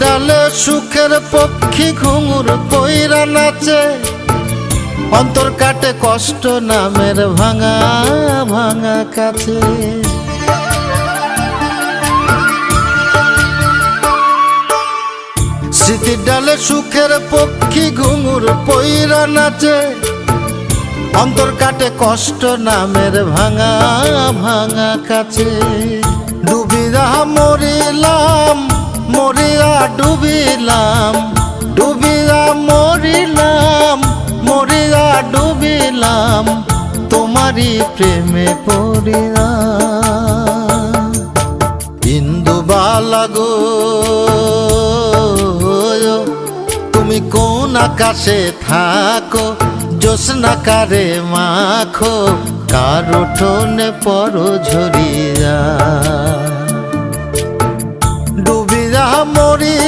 ডালে সুখের পক্ষী ঘুঙুর পইরা নাচে। অন্তর কাটে কষ্ট নামের ভাঙা ভাঙা কাছে। স্মৃতির ডালে সুখের পক্ষী ঘুঙুর পইরা নাচে। অন্তর কাটে কষ্ট নামের ভাঙা ভাঙা কাছে। ডুবিলাম ডুবিরা মরিলাম, মরিয়া ডুবিলাম, তোমারই প্রেমে পড়িলাম ইন্দু বালাগো তুমি কোন আকাশে থাকো জোসনা কারে মাখো, কার উঠোনে পর ঝরিয়া। ডুবিরা মরি